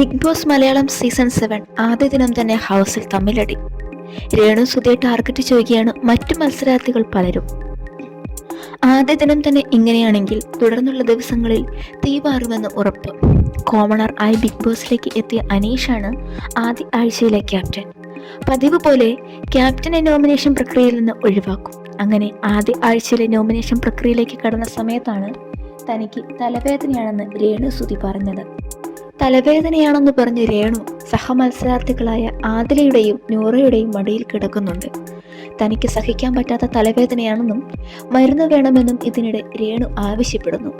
Bigg Boss Malayalam season seven ആദ്യ ദിനം തന്നെ ഹൗസിൽ തമ്മിലടി. രേണു സുധയെ ടാർഗറ്റ് ചെയ്യുകയാണ് മറ്റു മത്സരാർത്ഥികൾ പലരും. ആദ്യ ദിനം തന്നെ ഇങ്ങനെയാണെങ്കിൽ തുടർന്നുള്ള ദിവസങ്ങളിൽ തീപാറുമെന്ന് ഉറപ്പ്. കോമണർ ആയി ബിഗ് ബോസിലേക്ക് എത്തിയ അനീഷാണ് ആദ്യ ആഴ്ചയിലെ ക്യാപ്റ്റൻ. പതിവ് പോലെ ക്യാപ്റ്റനെ നോമിനേഷൻ പ്രക്രിയയിൽ നിന്ന് ഒഴിവാക്കും. അങ്ങനെ ആദ്യ ആഴ്ചയിലെ നോമിനേഷൻ പ്രക്രിയയിലേക്ക് കടന്ന സമയത്താണ് തനിക്ക് തലവേദനയാണെന്ന് രേണു സുധി പറഞ്ഞത്. തലവേദനയാണെന്ന് പറഞ്ഞ് രേണു സഹമത്സരാർത്ഥികളായ ആദിലയുടെയും നൂറയുടെയും മടിയിൽ കിടക്കുന്നുണ്ട്. തനിക്ക് സഹിക്കാൻ പറ്റാത്ത തലവേദനയാണെന്നും മരുന്ന് വേണമെന്നും ഇതിനിടെ രേണു ആവശ്യപ്പെടുന്നു.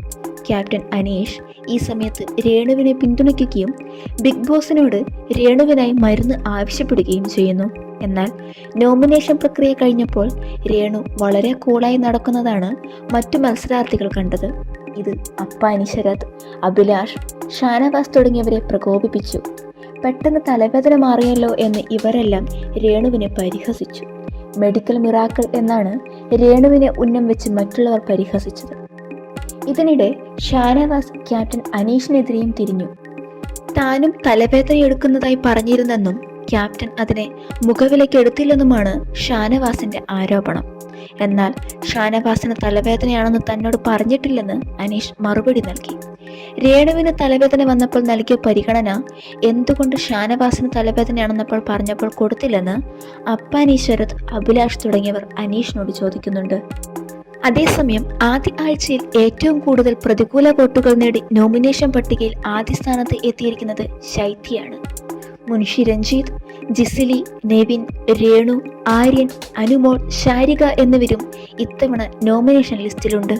ക്യാപ്റ്റൻ അനീഷ് ഈ സമയത്ത് രേണുവിനെ പിന്തുണയ്ക്കുകയും ബിഗ് ബോസിനോട് രേണുവിനായി മരുന്ന് ആവശ്യപ്പെടുകയും ചെയ്യുന്നു. എന്നാൽ നോമിനേഷൻ പ്രക്രിയ കഴിഞ്ഞപ്പോൾ രേണു വളരെ കൂളായി നടക്കുന്നതാണ് മറ്റു മത്സരാർത്ഥികൾ കണ്ടത്. ഇത് അപ്പാനി ശരത് അഭിലാഷ് ഷാനവാസ് തുടങ്ങിയവരെ പ്രകോപിപ്പിച്ചു. പെട്ടെന്ന് തലവേദന മാറിയല്ലോ എന്ന് ഇവരെല്ലാം രേണുവിനെ പരിഹസിച്ചു. മെഡിക്കൽ മിറാക്കൾ എന്നാണ് രേണുവിനെ ഉന്നം വെച്ച് മറ്റുള്ളവർ പരിഹസിച്ചത്. ഇതിനിടെ ഷാനവാസ് ക്യാപ്റ്റൻ അനീഷിനെതിരെയും തിരിഞ്ഞു. താനും തലവേദന എടുക്കുന്നതായി പറഞ്ഞിരുന്നെന്നും ക്യാപ്റ്റൻ അതിനെ മുഖവിലേക്ക് എടുത്തില്ലെന്നുമാണ് ഷാനവാസിന്റെ ആരോപണം. എന്നാൽ ഷാനവാസിന് തലവേദനയാണെന്ന് തന്നോട് പറഞ്ഞിട്ടില്ലെന്ന് അനീഷ് മറുപടി നൽകി. രേണുവിന് തലവേദന വന്നപ്പോൾ നൽകിയ പരിഗണന എന്തുകൊണ്ട് ഷാനവാസിന് തലവേദനയാണെന്നപ്പോൾ പറഞ്ഞപ്പോൾ കൊടുത്തില്ലെന്ന് അപ്പാനി ശരത് അഭിലാഷ് തുടങ്ങിയവർ അനീഷിനോട് ചോദിക്കുന്നുണ്ട്. അതേസമയം ആദ്യ ആഴ്ചയിൽ ഏറ്റവും കൂടുതൽ പ്രതികൂല വോട്ടുകൾ നേടി നോമിനേഷൻ പട്ടികയിൽ ആദ്യ സ്ഥാനത്ത് എത്തിയിരിക്കുന്നത് ശൈത്യയാണ്. മുൻഷി രഞ്ജിത്ത് ജിസിലി നെവിൻ രേണു ആര്യൻ അനുമോൾ ശാരിക എന്നിവരും ഇത്തവണ നോമിനേഷൻ ലിസ്റ്റിലുണ്ട്.